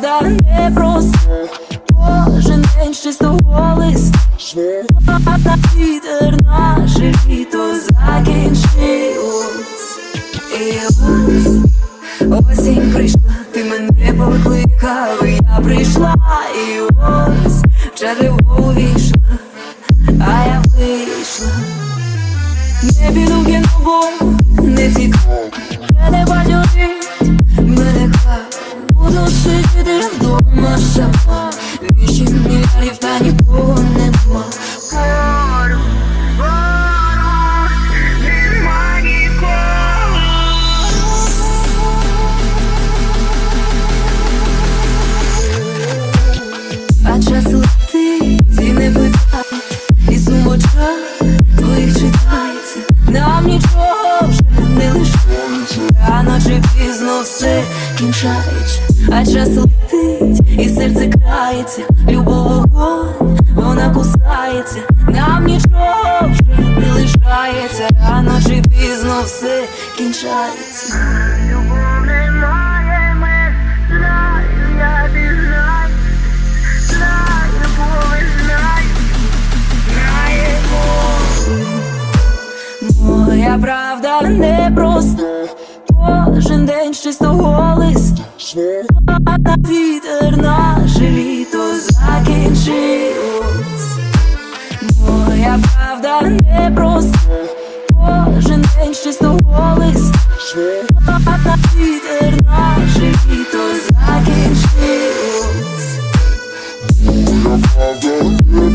Правда не проста Кожен день чистого листа на вітер наше літо закінчилось І ось осінь прийшла, ти мене покликав, я прийшла, і ось в чергу увійшла, а я вийшла. Не піду в кіно, бо не цікаво, вже не бадьорить мільярдів та нікого нема. Поруч, кінчається, а час летить і серце крається, любов вогонь, вона кусається, нам нічого вже не лишається, рано чи пізно все кінчається. Любов немає меж, знаю, я ти знаю. Знаю, бо знаю. Моя правда не проста Кожен день чистого листа на вітер наше літо закінчилось. Моя правда не проста. Кожен день чистого листа на вітер наше літо закінчилось. Правда не